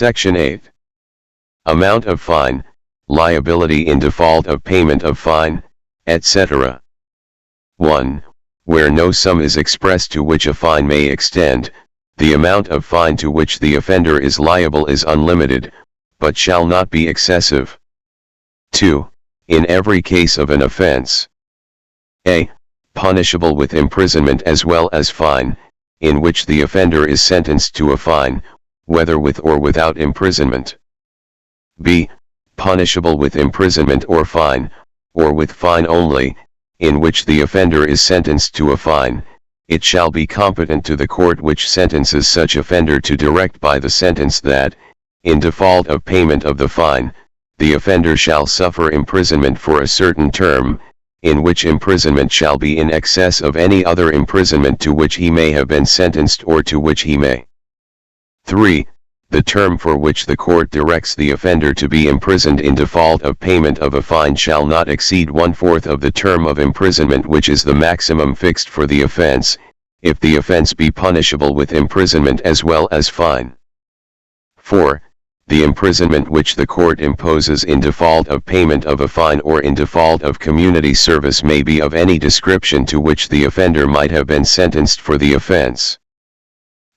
Section 8. Amount of fine, liability in default of payment of fine, etc. 1. Where no sum is expressed to which a fine may extend, the amount of fine to which the offender is liable is unlimited, but shall not be excessive. 2. In every case of an offense. A. Punishable with imprisonment as well as fine, in which the offender is sentenced to a fine, whether with or without imprisonment. b. Punishable with imprisonment or fine, or with fine only, in which the offender is sentenced to a fine, it shall be competent to the court which sentences such offender to direct by the sentence that, in default of payment of the fine, the offender shall suffer imprisonment for a certain term, in which imprisonment shall be in excess of any other imprisonment to which he may have been sentenced or to which he may. 3. The term for which the court directs the offender to be imprisoned in default of payment of a fine shall not exceed one-fourth of the term of imprisonment which is the maximum fixed for the offense, if the offense be punishable with imprisonment as well as fine. 4 the imprisonment which the court imposes in default of payment of a fine or in default of community service may be of any description to which the offender might have been sentenced for the offense.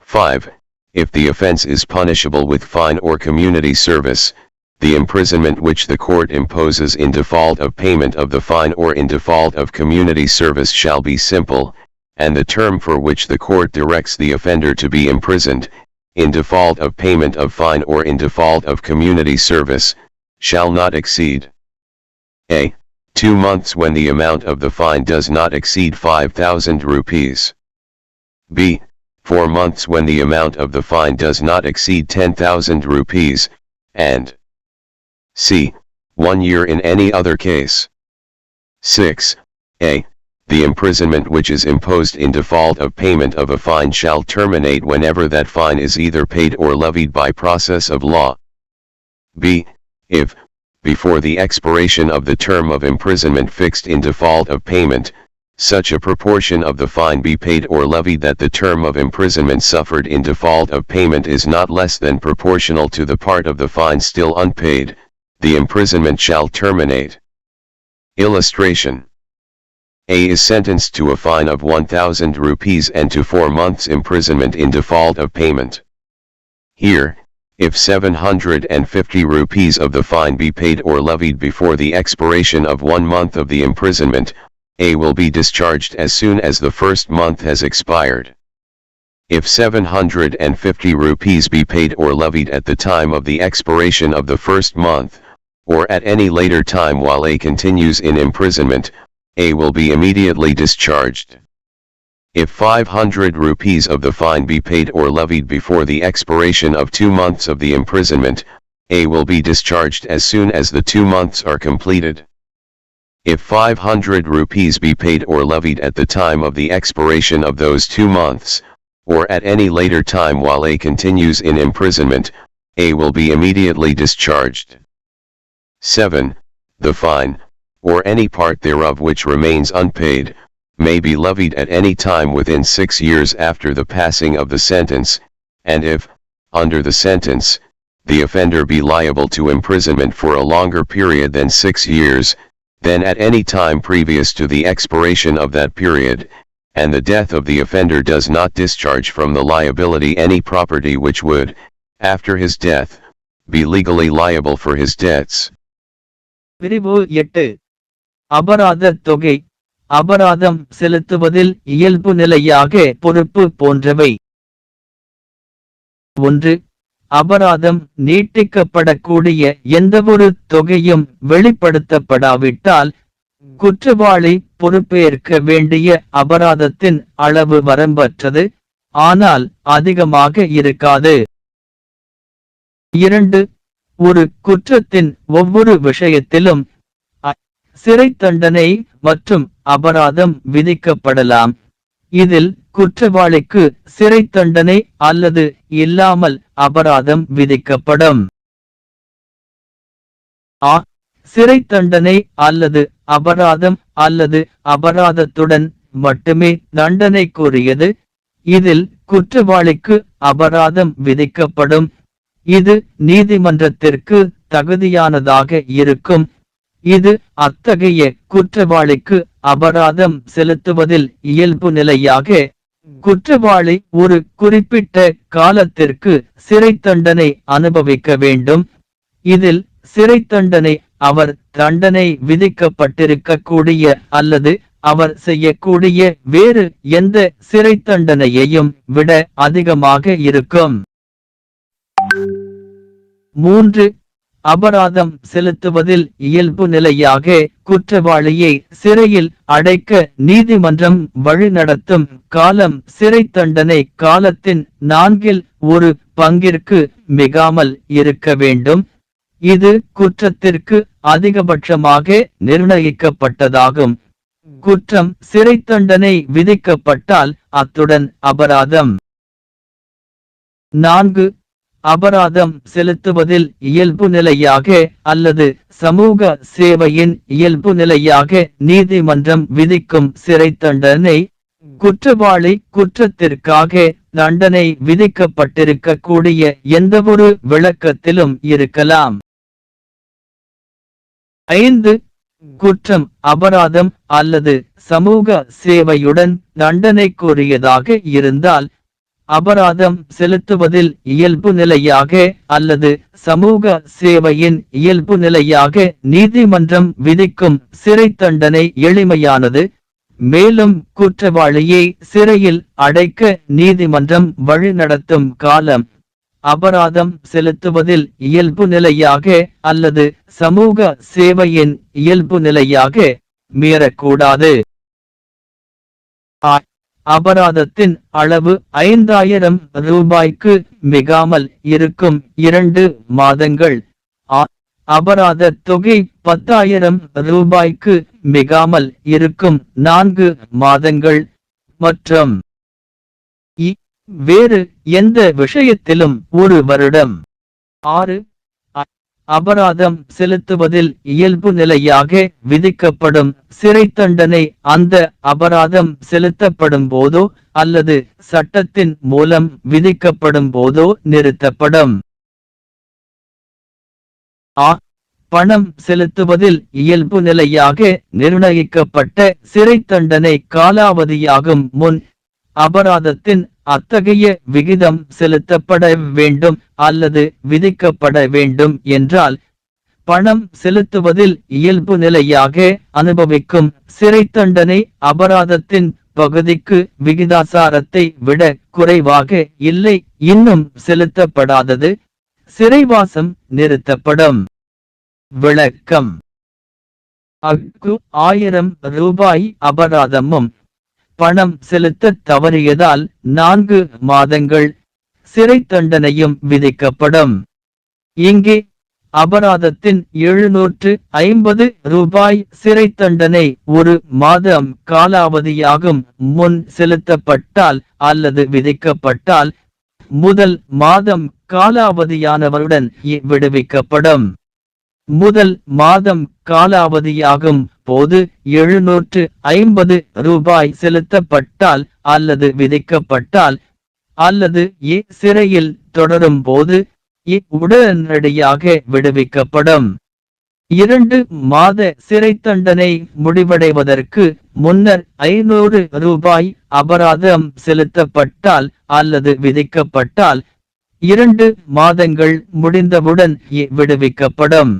5. If the offense is punishable with fine or community service, the imprisonment which the court imposes in default of payment of the fine or in default of community service shall be simple, and the term for which the court directs the offender to be imprisoned, in default of payment of fine or in default of community service, shall not exceed a. 2 months when the amount of the fine does not exceed 5000 rupees. b. 4 months when the amount of the fine does not exceed 10,000 rupees, and c. 1 year in any other case. 6. a the imprisonment which is imposed in default of payment of a fine shall terminate whenever that fine is either paid or levied by process of law. b. If, before the expiration of the term of imprisonment fixed in default of payment, such a proportion of the fine be paid or levied that the term of imprisonment suffered in default of payment is not less than proportional to the part of the fine still unpaid, the imprisonment shall terminate. Illustration a is sentenced to a fine of 1000 rupees and to 4 months imprisonment in default of payment. Here, if 750 rupees of the fine be paid or levied before the expiration of one month of the imprisonment, A will be discharged as soon as the first month has expired. If 750 rupees be paid or levied at the time of the expiration of the first month, or at any later time while A continues in imprisonment, a will be immediately discharged. If 500 rupees of the fine be paid or levied before the expiration of two months of the imprisonment, A will be discharged as soon as the two months are completed. If 500 rupees be paid or levied at the time of the expiration of those two months, or at any later time while A continues in imprisonment, A will be immediately discharged. 7. The fine, or any part thereof which remains unpaid, may be levied at any time within six years after the passing of the sentence, and if, under the sentence, the offender be liable to imprisonment for a longer period than six years, then at any time previous to the expiration of that period, and the death of the offender does not discharge from the liability any property which would, after his death, be legally liable for his debts. பிரிவு எட்டு அபராத தொகை அபராதம் செலுத்துவதில் இயல்பு நிலையாக பொறுப்பு போன்றவை ஒன்று அபராதம் நீட்டிக்கப்படக்கூடிய எந்தவொரு தொகையும் வெளிப்படுத்தப்படாவிட்டால் குற்றவாளி பொறுப்பேற்க வேண்டிய அபராதத்தின் அளவு வரம்பற்றது ஆனால் அதிகமாக இருக்காது. இரண்டு ஒரு குற்றத்தின் ஒவ்வொரு விஷயத்திலும் சிறை தண்டனை மற்றும் அபராதம் விதிக்கப்படலாம். இதில் குற்றவாளிக்கு சிறை தண்டனை அல்லது இல்லாமல் அபராதம் விதிக்கப்படும். ஆ. சிறை தண்டனை அல்லது அபராதம் அல்லது அபராதத்துடன் மட்டுமே தண்டனை கூறியது இதில் குற்றவாளிக்கு அபராதம் விதிக்கப்படும். இது நீதிமன்றத்திற்கு தகுதியானதாக இருக்கும். இது அத்தகைய குற்றவாளிக்கு அபராதம் செலுத்துவதில் இயல்பு நிலையாக குற்றவாளி ஒரு குறிப்பிட்ட காலத்திற்கு சிறை தண்டனை அனுபவிக்க வேண்டும். இதில் சிறை தண்டனை அவர் தண்டனை விதிக்கப்பட்டிருக்கக்கூடிய அல்லது அவர் செய்யக்கூடிய வேறு எந்த சிறை தண்டனையையும் விட அதிகமாக இருக்கும். மூன்று அபராதம் செலுத்துவதில் இயல்பு நிலையாக குற்றவாளியை சிறையில் அடைக்க நீதிமன்றம் வழிநடத்தும் காலம் சிறை தண்டனை காலத்தின் நான்கில் ஒரு பங்கிற்கு மிகாமல் இருக்க வேண்டும். இது குற்றத்திற்கு அதிகபட்சமாக நிர்ணயிக்கப்பட்டதாகும். குற்றம் சிறை தண்டனை விதிக்கப்பட்டால் அத்துடன் அபராதம். நான்கு அபராதம் செலுத்துவதில் இயல்பு நிலையாக அல்லது சமூக சேவையின் இயல்பு நிலையாக நீதிமன்றம் விதிக்கும் சிறை தண்டனை குற்றவாளி குற்றத்திற்காக தண்டனை விதிக்கப்பட்டிருக்கக்கூடிய எந்தவொரு விளக்கத்திலும் இருக்கலாம். ஐந்து குற்றம் அபராதம் அல்லது சமூக சேவையுடன் தண்டனைக்குரியதாக இருந்தால் அபராதம் செலுத்துவதில் இயல்பு நிலையாக அல்லது சமூக சேவையின் இயல்பு நிலையாக நீதிமன்றம் விதிக்கும் சிறை தண்டனை எளிமையானது. மேலும் குற்றவாளியை சிறையில் அடைக்க நீதிமன்றம் வழிநடத்தும் காலம் அபராதம் செலுத்துவதில் இயல்பு நிலையாக அல்லது சமூக சேவையின் இயல்பு நிலையாக மீறக்கூடாது. அபராதத்தின் அளவு ஐந்தாயிரம் ரூபாய்க்கு மிகாமல் இருக்கும் இரண்டு மாதங்கள். அபராத தொகை பத்தாயிரம் ரூபாய்க்கு மிகாமல் இருக்கும் நான்கு மாதங்கள். மற்றும் வேறு எந்த விஷயத்திலும் ஒரு வருடம். ஆறு அபராதம் செலுத்துவதில் இயல்பு நிலையாக விதிக்கப்படும் சிறை தண்டனை அந்த அபராதம் செலுத்தப்படும் போதோ அல்லது சட்டத்தின் மூலம் விதிக்கப்படும் போதோ நிறுத்தப்படும். ஆ. பணம் செலுத்துவதில் இயல்பு நிலையாக நிர்ணயிக்கப்பட்ட சிறை தண்டனை காலாவதியாகும் முன் அபராதத்தின் அத்தகைய விகிதம் செலுத்தப்பட வேண்டும் அல்லது விதிக்கப்பட வேண்டும் என்றால் பணம் செலுத்துவதில் இயல்பு நிலையாக அனுபவிக்கும் சிறை தண்டனை அபராதத்தின் பகுதிக்கு விகிதாசாரத்தை விட குறைவாக இல்லை இன்னும் செலுத்தப்படாதது. சிறைவாசம் நிறுத்தப்படும். விளக்கம். அக்கு ஆயிரம் ரூபாய் அபராதமும் பணம் செலுத்த தவறியதால் நான்கு மாதங்கள் சிறை தண்டனையும் விதிக்கப்படும். இங்கே அபராதத்தின் எழுநூற்று ஐம்பது ரூபாய் சிறை தண்டனை ஒரு மாதம் காலாவதியாகும் முன் செலுத்தப்பட்டால் அல்லது விதிக்கப்பட்டால் முதல் மாதம் காலாவதியானவருடன் விடுவிக்கப்படும். முதல் மாதம் காலாவதியாகும் போது எழுநூற்று ஐம்பது ரூபாய் செலுத்தப்பட்டால் அல்லது விதிக்கப்பட்டால் அல்லது ஏ சிறையில் தொடரும் போது உடனடியாக விடுவிக்கப்படும். இரண்டு மாத சிறை தண்டனை முடிவடைவதற்கு முன்னர் ஐநூறு ரூபாய் அபராதம் செலுத்தப்பட்டால் அல்லது விதிக்கப்பட்டால் இரண்டு மாதங்கள் முடிந்தவுடன் விடுவிக்கப்படும்.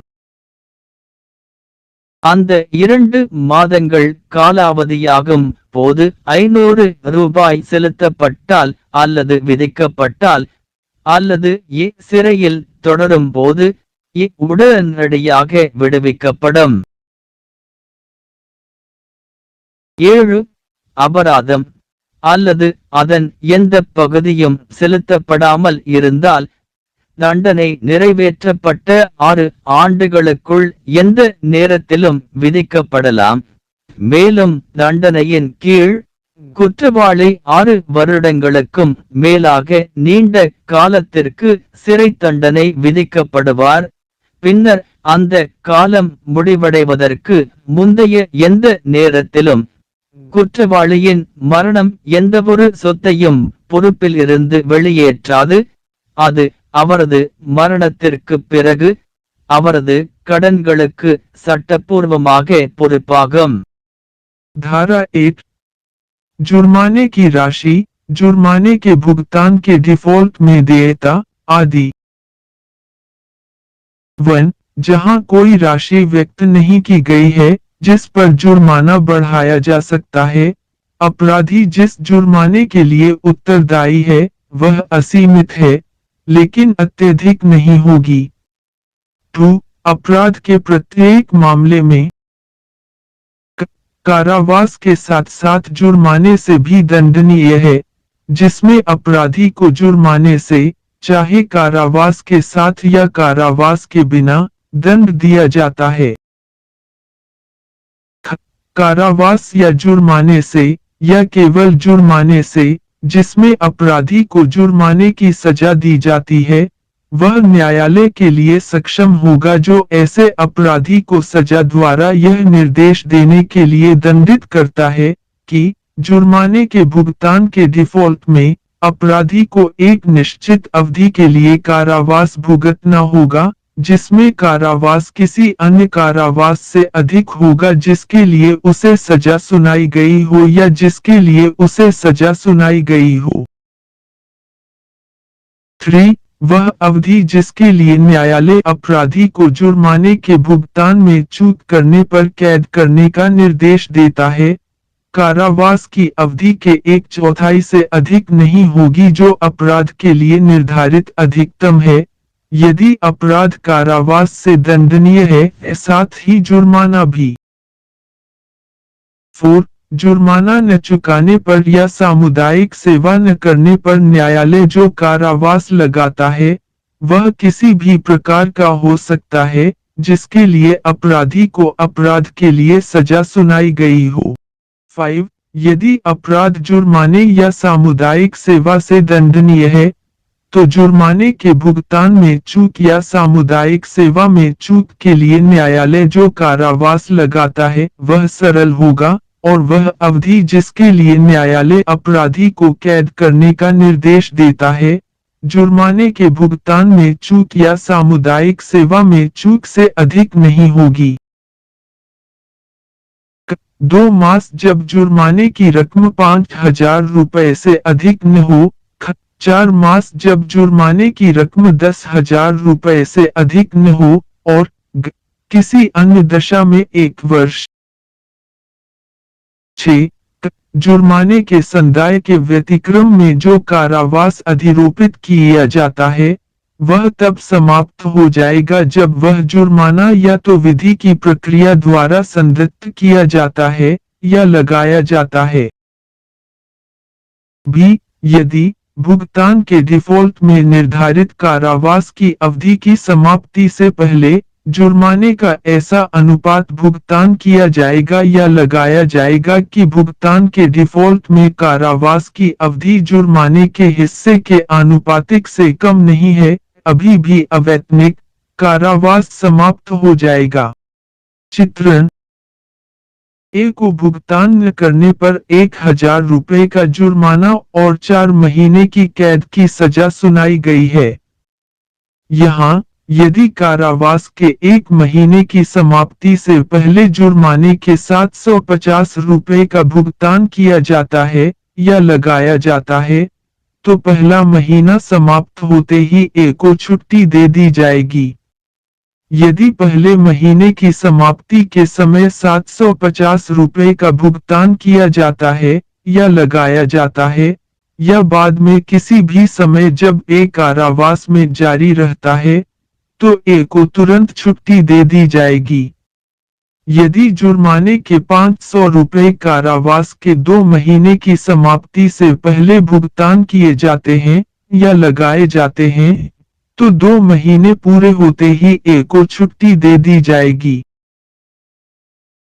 அந்த இரண்டு மாதங்கள் காலாவதியாகும் போது ஐநூறு ரூபாய் செலுத்தப்பட்டால் அல்லது விதிக்கப்பட்டால் அல்லது இ சிறையில் தொடரும் போது உடனடியாக விடுவிக்கப்படும். ஏழு அபராதம் அல்லது அதன் எந்த பகுதியும் செலுத்தப்படாமல் இருந்தால் தண்டனை நிறைவேற்றப்பட்ட ஆறு ஆண்டுகளுக்குள் எந்த நேரத்திலும் விதிக்கப்படலாம். மேலும் தண்டனையின் கீழ் குற்றவாளி ஆறு வருடங்களுக்கும் மேலாக நீண்ட காலத்திற்கு சிறை தண்டனை விதிக்கப்படுவார். பின்னர் அந்த காலம் முடிவடைவதற்கு முந்தைய எந்த நேரத்திலும் குற்றவாளியின் மரணம் எந்தவொரு சொத்தையும் பொறுப்பில் இருந்து வெளியேற்றாது. அது அவரது மரணத்திற்கு பிறகு அவரது கடன்களுக்கு சட்டப்பூர்வமாக பொறுப்பாகும் धारा एक जुर्माने की राशि जुर्माने के भुगतान के डिफॉल्ट में देयता आदि वन जहां कोई राशि व्यक्त नहीं की गई है जिस पर जुर्माना बढ़ाया जा सकता है अपराधी जिस जुर्माने के लिए उत्तरदायी है वह असीमित है लेकिन अत्यधिक नहीं होगी। टू अपराध के प्रत्येक मामले में कारावास के साथ साथ जुर्माने से भी दंडनीय है, जिसमें अपराधी को जुर्माने से चाहे कारावास के साथ या कारावास के बिना दंड दिया जाता है। कारावास या जुर्माने से या केवल जुर्माने से जिसमें अपराधी को जुर्माने की सजा दी जाती है, वह न्यायालय के लिए सक्षम होगा जो ऐसे अपराधी को सजा द्वारा यह निर्देश देने के लिए दंडित करता है कि जुर्माने के भुगतान के डिफ़ॉल्ट में अपराधी को एक निश्चित अवधि के लिए कारावास भुगतना होगा। जिसमें कारावास किसी अन्य कारावास से अधिक होगा जिसके लिए उसे सजा सुनाई गई हो या जिसके लिए उसे सजा सुनाई गई हो। थ्री, वह अवधि जिसके लिए न्यायालय अपराधी को जुर्माने के भुगतान में चूक करने पर कैद करने का निर्देश देता है, कारावास की अवधि के एक चौथाई से अधिक नहीं होगी जो अपराध के लिए निर्धारित अधिकतम है। यदि अपराध कारावास से दंडनीय है, साथ ही जुर्माना भी। फोर, जुर्माना न चुकाने पर या सामुदायिक सेवा न करने पर न्यायालय जो कारावास लगाता है, वह किसी भी प्रकार का हो सकता है, जिसके लिए अपराधी को अपराध के लिए सजा सुनाई गई हो। फाइव, यदि अपराध जुर्माने या सामुदायिक सेवा से दंडनीय है तो जुर्माने के भुगतान में चूक या सामुदायिक सेवा में चूक के लिए न्यायालय जो कारावास लगाता है, वह सरल होगा, और वह अवधि जिसके लिए न्यायालय अपराधी को कैद करने का निर्देश देता है, जुर्माने के भुगतान में चूक या सामुदायिक सेवा में चूक से अधिक नहीं होगी। दो मास जब जुर्माने की रकम पाँच हज़ार रुपए से अधिक न हो चार मास जब जुर्माने की रकम दस हज़ार रुपए से अधिक न हो और किसी अन्य दशा में एक वर्ष क- जुर्माने के संदाय के व्यतिक्रम में जो कारावास अधिरोपित किया जाता है, वह तब समाप्त हो जाएगा जब वह जुर्माना या तो विधि की प्रक्रिया द्वारा संदिग्ध किया जाता है या लगाया जाता है। भी, यदि भुगतान के डिफ़ॉल्ट में निर्धारित कारावास की अवधि की समाप्ति से पहले, जुर्माने का ऐसा अनुपात भुगतान किया जाएगा या लगाया जाएगा कि भुगतान के डिफ़ॉल्ट में कारावास की अवधि जुर्माने के हिस्से के आनुपातिक से कम नहीं है, अभी भी अवैतनिक कारावास समाप्त हो जाएगा। चित्रण ए को भुगतान न करने पर एक हज़ार रुपए का जुर्माना और चार महीने की कैद की सजा सुनाई गई है। यहाँ, यदि कारावास के एक महीने की समाप्ति से पहले जुर्माने के 750 रुपए का भुगतान किया जाता है या लगाया जाता है तो पहला महीना समाप्त होते ही ए को छुट्टी दे दी जाएगी। यदि पहले महीने की समाप्ति के समय 750 रुपए का भुगतान किया जाता है, या लगाया जाता है, या बाद में किसी भी समय जब ए कारावास में जारी रहता है तो ए को तुरंत छुट्टी दे दी जाएगी। यदि जुर्माने के 500 रुपए कारावास के दो महीने की समाप्ति से पहले भुगतान किए जाते हैं, या लगाए जाते हैं तो दो महीने पूरे होते ही ए को छुट्टी दे दी जाएगी।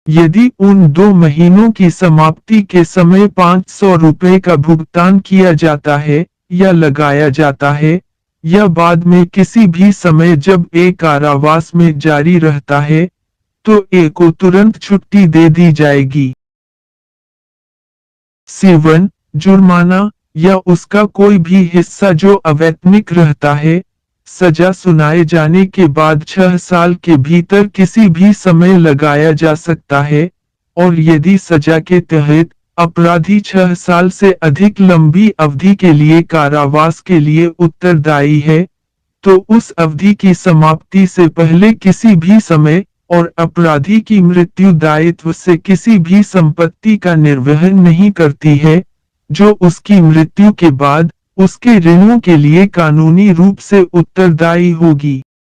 यदि उन दो महीनों की समाप्ति के समय 500 रुपए का भुगतान किया जाता है या लगाया जाता है, या बाद में किसी भी समय जब ए कारावास में जारी रहता है तो ए को तुरंत छुट्टी दे दी जाएगी। सेवन, जुर्माना, या उसका कोई भी हिस्सा जो अवैतनिक रहता है सजा सुनाए जाने के बाद छह साल के भीतर किसी भी समय लगाया जा सकता है, और यदि सजा के तहत अपराधी छह साल से अधिक लंबी अवधि के लिए कारावास के लिए उत्तरदायी है तो उस अवधि की समाप्ति से पहले किसी भी समय और अपराधी की मृत्यु दायित्व से किसी भी संपत्ति का निर्वहन नहीं करती है, जो उसकी मृत्यु के बाद उसके ऋणों के लिए कानूनी रूप से उत्तरदायी होगी।